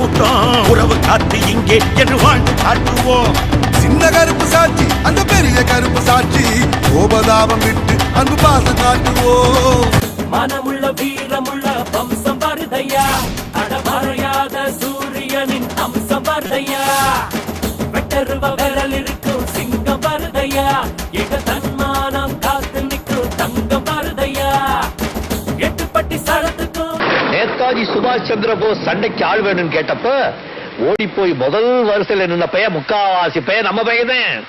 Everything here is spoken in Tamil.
கூட்டம். உறவு காத்து இங்கே என்று வாழ்ந்து காட்டுவோம். சின்ன கருப்பு சாட்சி அந்த பெரிய கருப்பு சாட்சி. கோபதாபம் விட்டு அன்பு பாசம் காட்டுவோம். மனமுள்ள வீரமுள்ள வம்சம் வருதையா? அடமறையாத சூரியனின் அம்சம் வருதையா? வெட்டருவ விரல் இருக்கும் சிங்கம் வருதையா? நேதாஜி சுபாஷ் சந்திர போஸ் சண்டைக்கு ஆள் வேணும்னு கேட்டப்ப ஓடி போய் முதல் வரிசையில் நின்ன பையன் முக்காவாசி பையன் நம்ம பையன்